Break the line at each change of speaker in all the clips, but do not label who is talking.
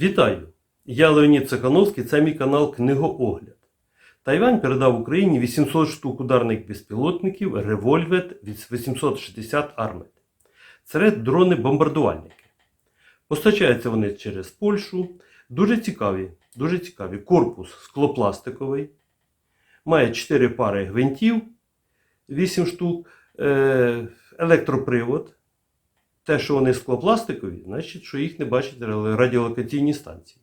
Вітаю! Я Леонід Цикановський, це мій канал Книгоогляд. Тайвань передав Україні 800 штук ударних безпілотників Револьвет від 860 Армет. Це дрони-бомбардувальники. Постачаються вони через Польщу. Дуже цікаві. Дуже цікаві. Корпус склопластиковий. Має 4 пари гвинтів, 8 штук, е, електропривод. Те, що вони склопластикові, значить, що їх не бачать радіолокаційні станції.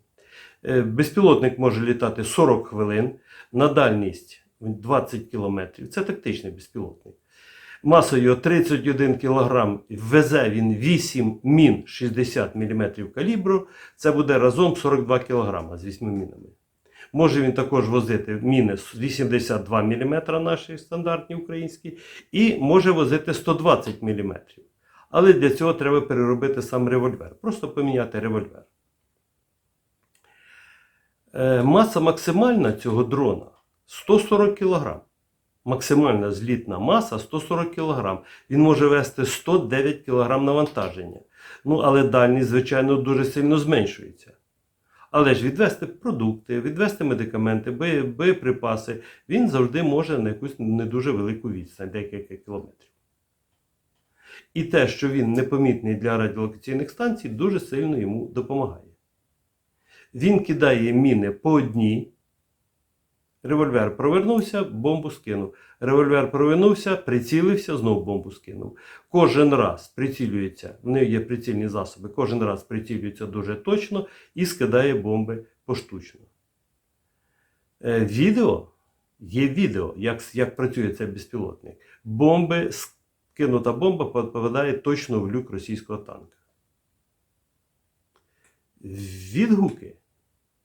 Е, Безпілотник може літати 40 хвилин на дальність 20 км. Це тактичний безпілотник. Масою 31 кг везе він 8 мін 60 мм калібру. Це буде разом 42 кг з 8 мінами. Може він також возити міни 82 мм наші стандартні українські, і може возити 120 мм. Але для цього треба переробити сам револьвер. Просто поміняти револьвер. Е, Маса максимальна цього дрона 140 кг. Максимальна злітна маса 140 кг. Він може вести 109 кг навантаження. Ну, але дальність, звичайно, дуже сильно зменшується. Але ж відвести продукти, відвести медикаменти, боєприпаси, він завжди може на якусь не дуже велику відстань, декілька кілометрів. І те, що він непомітний для радіолокаційних станцій, дуже сильно йому допомагає. Він кидає міни по одній. Револьвер провернувся, бомбу скинув. Револьвер провернувся, прицілився, знову бомбу скинув. Кожен раз прицілюється, в неї є прицільні засоби, кожен раз прицілюється дуже точно і скидає бомби поштучно. Е, Відео є відео, як, як працює цей безпілотник. Бомби, скинута бомба попадає точно в люк російського танка. Відгуки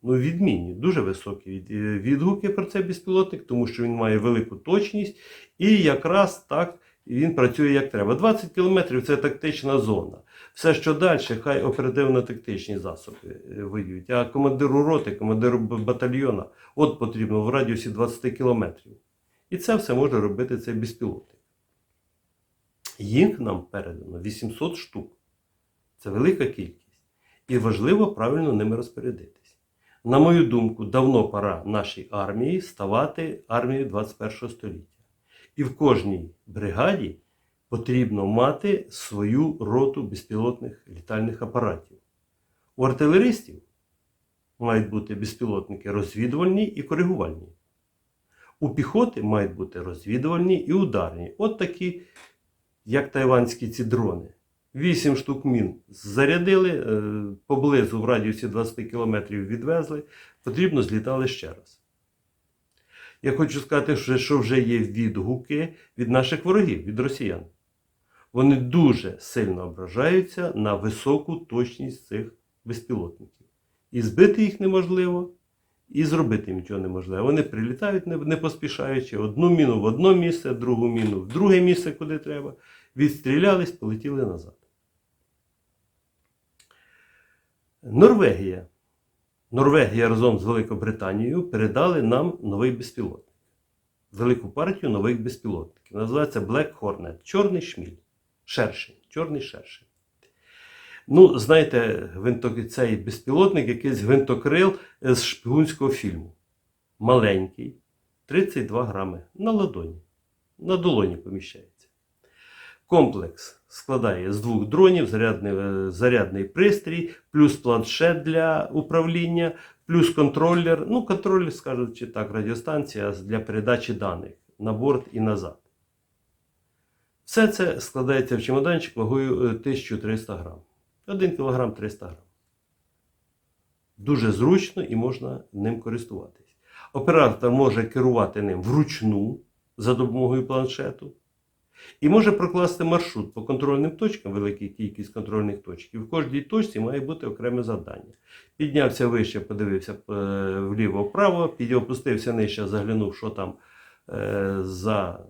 ну, відмінні, дуже високі е, відгуки про цей безпілотник, тому що він має велику точність і якраз так він працює як треба. 20 кілометрів це тактична зона. Все, що далі, хай оперативно-тактичні засоби е, воюють. А командиру роти, командиру батальйона, от потрібно в радіусі 20 кілометрів. І це все може робити цей безпілотник. Їх нам передано 800 штук. Це велика кількість. І важливо правильно ними розпорядитись. На мою думку, давно пора нашій армії ставати армією 21 століття. І в кожній бригаді потрібно мати свою роту безпілотних літальних апаратів. У артилеристів мають бути безпілотники розвідувальні і коригувальні. У піхоти мають бути розвідувальні і ударні. От такі, як тайванські ці дрони. Вісім штук мін зарядили, е, поблизу в радіусі 20 кілометрів відвезли, потрібно злітали ще раз. Я хочу сказати, що вже є відгуки від наших ворогів, від росіян. Вони дуже сильно ображаються на високу точність цих безпілотників. І збити їх неможливо, і зробити нічого неможливо. Вони прилітають не, поспішаючи, одну міну в одне місце, другу міну в друге місце, куди треба. Відстрілялись, полетіли назад. Норвегія. Норвегія разом з Великобританією передали нам новий безпілотник. Велику партію нових безпілотників. Називається Black Hornet. Чорний шміль. Шершень. Чорний шершень. Ну, знаєте, цей безпілотник якийсь гвинтокрил з шпигунського фільму. Маленький, 32 грами на ладоні. На долоні поміщається. Комплекс складає з двох дронів, зарядний, е, зарядний пристрій, плюс планшет для управління, плюс контролер. Ну, контролер, скажучи так, радіостанція для передачі даних на борт і назад. Все це складається в чемоданчик вагою е, 1300 грам. 1 кг 300 грам. Дуже зручно і можна ним користуватись. Оператор може керувати ним вручну за допомогою планшету. І може прокласти маршрут по контрольним точкам, велика кількість контрольних точок. І в кожній точці має бути окреме завдання. Піднявся вище, подивився е, вліво-вправо, опустився нижче, заглянув, що там е, за,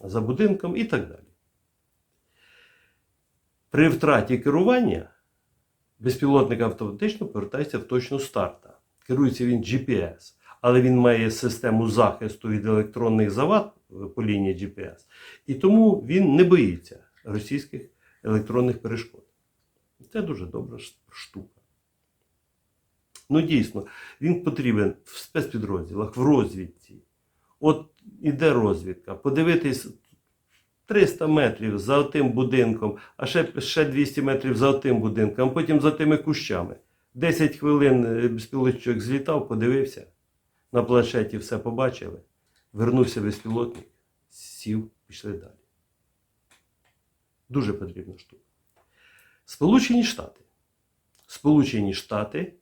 за будинком і так далі. При втраті керування безпілотник автоматично повертається в точку старта. Керується він GPS, але він має систему захисту від електронних завад е, по лінії GPS. І тому він не боїться російських електронних перешкод. Це дуже добра штука. Ну дійсно, він потрібен в спецпідрозділах, в розвідці. От іде розвідка, подивитись 300 метрів за тим будинком, а ще, ще 200 метрів за тим будинком, а потім за тими кущами. 10 хвилин безпілотчик злітав, подивився, на планшеті все побачили, вернувся безпілотник, сів, пішли далі. Дуже потрібна штука. Сполучені Штати. Сполучені Штати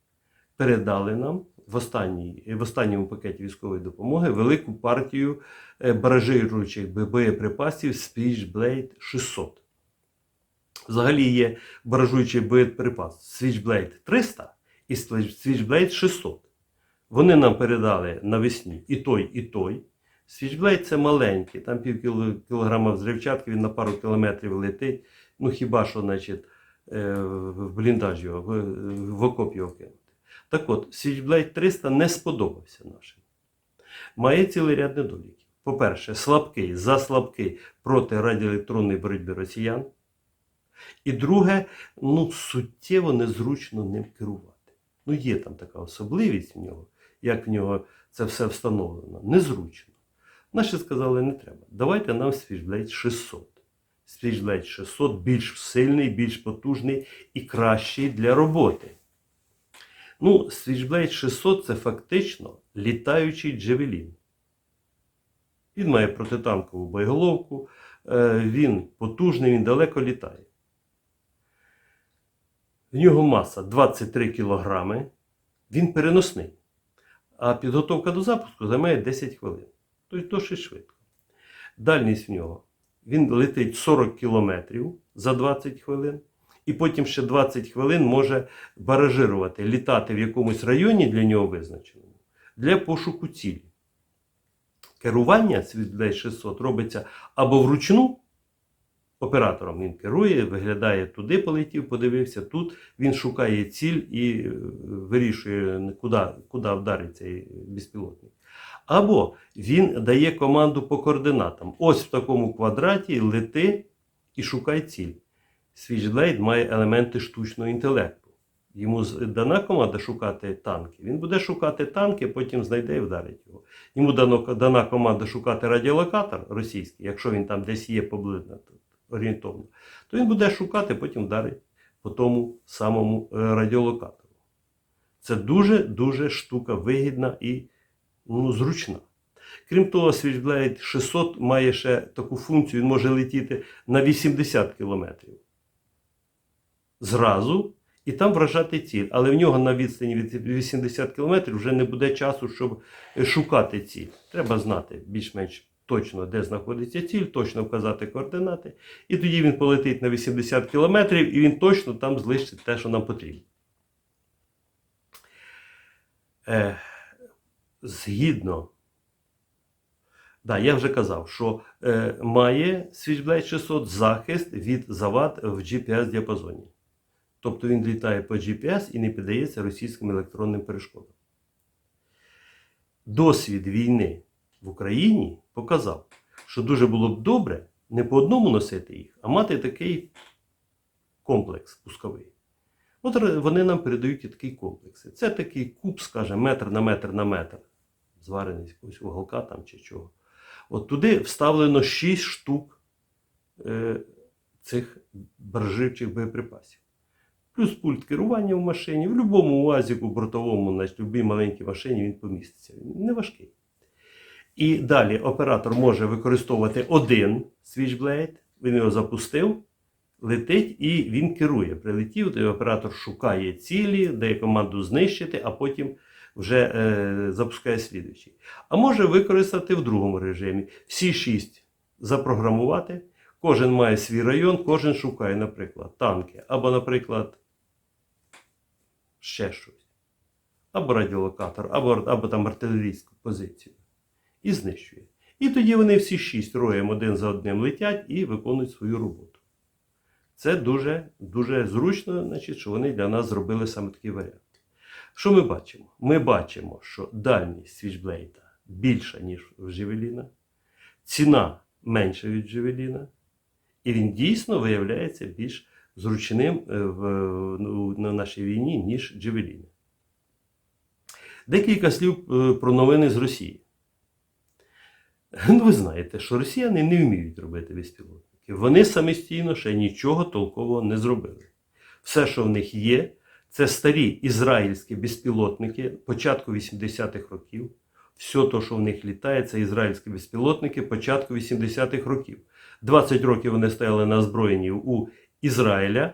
передали нам в, останній, в останньому пакеті військової допомоги велику партію е, баражируючих боєприпасів Switchblade 600. Взагалі є баражуючий боєприпас Switchblade 300 і Switchblade 600. Вони нам передали навесні і той, і той. Switchblade це маленький, там пів кілограма взривчатки, він на пару кілометрів летить. Ну хіба що, значить, е, в бліндаж його, в, окоп його кинути. Так от, Switchblade 300 не сподобався нашим. Має цілий ряд недоліків. По-перше, слабкий, заслабкий проти радіоелектронної боротьби росіян. І друге, ну, суттєво незручно ним керувати. Ну, є там така особливість в нього, як в нього це все встановлено. Незручно. Наші сказали, не треба. Давайте нам Switchblade 600. Switchblade 600 більш сильний, більш потужний і кращий для роботи. Ну, Switchblade 600 це фактично літаючий джевелін. Він має протитанкову боєголовку, е, він потужний, він далеко літає. В нього маса 23 кг, він переносний. А підготовка до запуску займає 10 хвилин. Тобто досить швидко. Дальність в нього. Він летить 40 км за 20 хвилин, і потім ще 20 хвилин може баражирувати, літати в якомусь районі для нього визначеному для пошуку цілі. Керування Switchblade 600 робиться або вручну. Оператором він керує, виглядає туди, полетів, подивився. Тут він шукає ціль і е, вирішує, куди, куди вдарить цей безпілотник. Або він дає команду по координатам. Ось в такому квадраті лети і шукай ціль. Switchblade має елементи штучного інтелекту. Йому дана команда шукати танки. Він буде шукати танки, потім знайде і вдарить його. Йому дано, дана команда шукати радіолокатор російський, якщо він там десь є поблизно орієнтовно, то він буде шукати, потім вдарить по тому самому е, радіолокатору. Це дуже-дуже штука вигідна і ну, зручна. Крім того, Switchblade 600 має ще таку функцію, він може летіти на 80 кілометрів. Зразу і там вражати ціль. Але в нього на відстані від 80 км вже не буде часу, щоб е, шукати ціль. Треба знати більш-менш точно, де знаходиться ціль, точно вказати координати. І тоді він полетить на 80 км і він точно там знищить те, що нам потрібно. Е, згідно. Да, я вже казав, що е, має Switchblade 600 захист від завад в GPS-діапазоні. Тобто він літає по GPS і не піддається російським електронним перешкодам. Досвід війни в Україні показав, що дуже було б добре не по одному носити їх, а мати такий комплекс пусковий. От вони нам передають і такі комплекси. Це такий куб, скажімо, метр на метр на метр, зварений з якогось уголка там чи чого. От туди вставлено 6 штук е, цих барживчих боєприпасів. Плюс пульт керування в машині. В будь-якому УАЗіку, бортовому, на будь-якій маленькій машині він поміститься. Він не важкий. І далі оператор може використовувати один Switchblade, він його запустив, летить і він керує. Прилетів, то оператор шукає цілі, дає команду знищити, а потім вже е, запускає слідуючий. А може використати в другому режимі. Всі шість запрограмувати. Кожен має свій район, кожен шукає, наприклад, танки, або, наприклад, ще щось. Або радіолокатор, або, або там артилерійську позицію. І знищує. І тоді вони всі шість роєм один за одним летять і виконують свою роботу. Це дуже, дуже зручно, значить, що вони для нас зробили саме такий варіант. Що ми бачимо? Ми бачимо, що дальність свічблейта більша, ніж в Джевеліна, ціна менша від Джевеліна, і він дійсно виявляється більш зручним е, ну, на нашій війні, ніж Джевеліни. Декілька слів е, про новини з Росії. Ну, ви знаєте, що росіяни не вміють робити безпілотники. Вони самостійно ще нічого толкового не зробили. Все, що в них є, це старі ізраїльські безпілотники початку 80-х років. Все те, що в них літає, це ізраїльські безпілотники початку 80-х років. 20 років вони стояли на озброєнні у Ізраїля.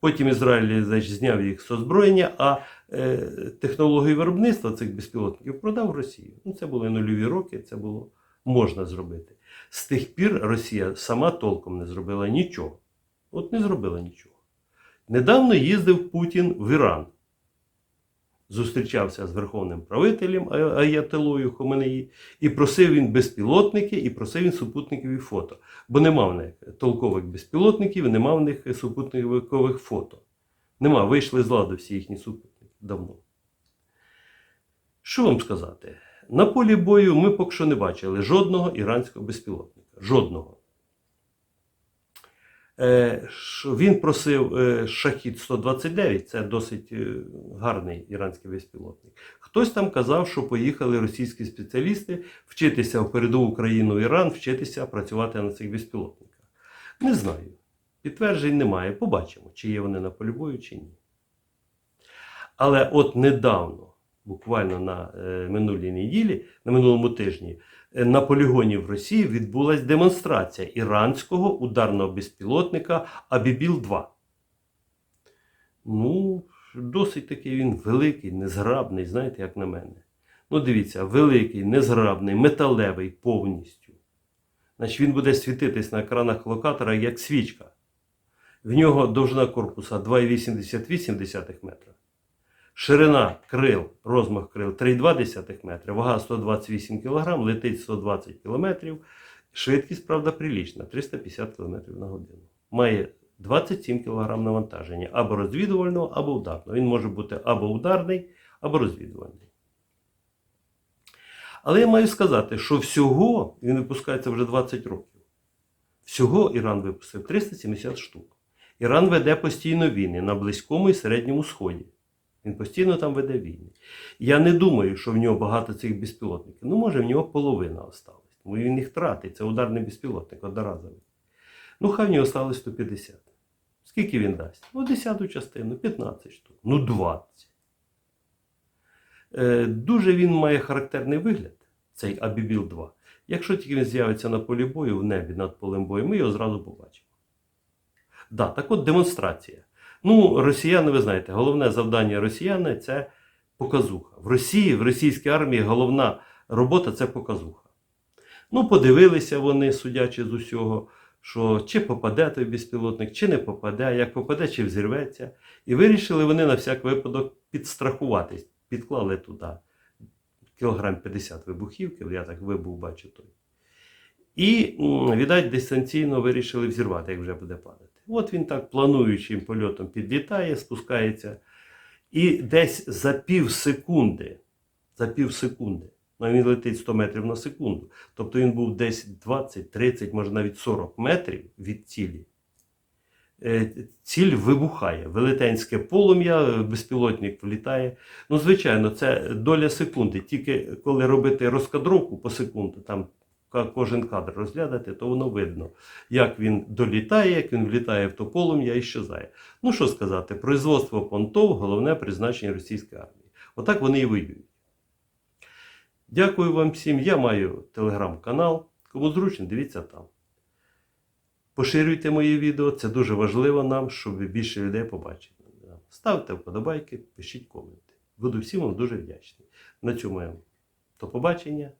Потім Ізраїль значить, зняв їх з озброєння, а е, технологію виробництва цих безпілотників продав Росію. Ну, це були нульові роки, це було можна зробити. З тих пір Росія сама толком не зробила нічого. От не зробила нічого. Недавно їздив Путін в Іран. Зустрічався з верховним правителем А- Аятолою Хоменеї і просив він безпілотники, і просив він супутникові фото. Бо нема в них толкових безпілотників, і нема в них супутникових фото. Нема, вийшли з ладу всі їхні супутники давно. Що вам сказати? На полі бою ми поки що не бачили жодного іранського безпілотника. Жодного. Е, Він просив е, Шахід 129, це досить е, гарний іранський безпілотник. Хтось там казав, що поїхали російські спеціалісти вчитися в передову країну Іран, вчитися працювати на цих безпілотниках. Не знаю. Підтверджень немає. Побачимо, чи є вони на полі бою, чи ні. Але от недавно, буквально на минулій неділі, на минулому тижні, на полігоні в Росії відбулася демонстрація іранського ударного безпілотника Абібіл-2. Ну, досить такий він великий, незграбний, знаєте, як на мене. Ну, дивіться, великий, незграбний, металевий повністю. Значить, він буде світитись на екранах локатора як свічка. В нього довжина корпуса 2,88 метра. Ширина крил, розмах крил 3,2 метри, вага 128 кг, летить 120 км. Швидкість, правда, прилічна 350 км на годину. Має 27 кг навантаження або розвідувального, або ударного. Він може бути або ударний, або розвідувальний. Але я маю сказати, що всього він випускається вже 20 років. Всього Іран випустив 370 штук. Іран веде постійно війни на Близькому і Середньому Сході. Він постійно там веде війни. Я не думаю, що в нього багато цих безпілотників. Ну, може, в нього половина осталась. Тому він їх тратить. Це ударний безпілотник одноразовий. Ну, хай в нього осталось 150. Скільки він дасть? Ну, десяту частину, 15 штук. Ну, 20. Е, дуже він має характерний вигляд, цей Абібіл 2. Якщо тільки він з'явиться на полі бою в небі над полем бою, ми його зразу побачимо. Да, так от демонстрація. Ну, росіяни, ви знаєте, головне завдання росіяни це показуха. В Росії, в російській армії головна робота це показуха. Ну, подивилися вони, судячи з усього, що чи попаде той безпілотник, чи не попаде, як попаде, чи взірветься. І вирішили вони на всяк випадок підстрахуватись. Підклали туди кілограм 50 вибухівки, я так вибух бачу той. І, віддать, дистанційно вирішили взірвати, як вже буде падати. От він так плануючим польотом підлітає, спускається. І десь за пів секунди, за пів секунди, ну він летить 100 метрів на секунду. Тобто він був десь 20, 30, може навіть 40 метрів від цілі. Е, Ціль вибухає. Велетенське полум'я, е, безпілотник влітає. Ну, звичайно, це доля секунди. Тільки коли робити розкадровку по секунду, там кожен кадр розглядати, то воно видно, як він долітає, як він влітає в то полум'я і щезає. Ну що сказати, производство понтов головне призначення російської армії. Отак вони і воюють. Дякую вам всім. Я маю телеграм-канал. Кому зручно, дивіться там. Поширюйте мої відео, це дуже важливо нам, щоб більше людей побачили. Ставте вподобайки, пишіть коменти. Буду всім вам дуже вдячний. На цьому до побачення.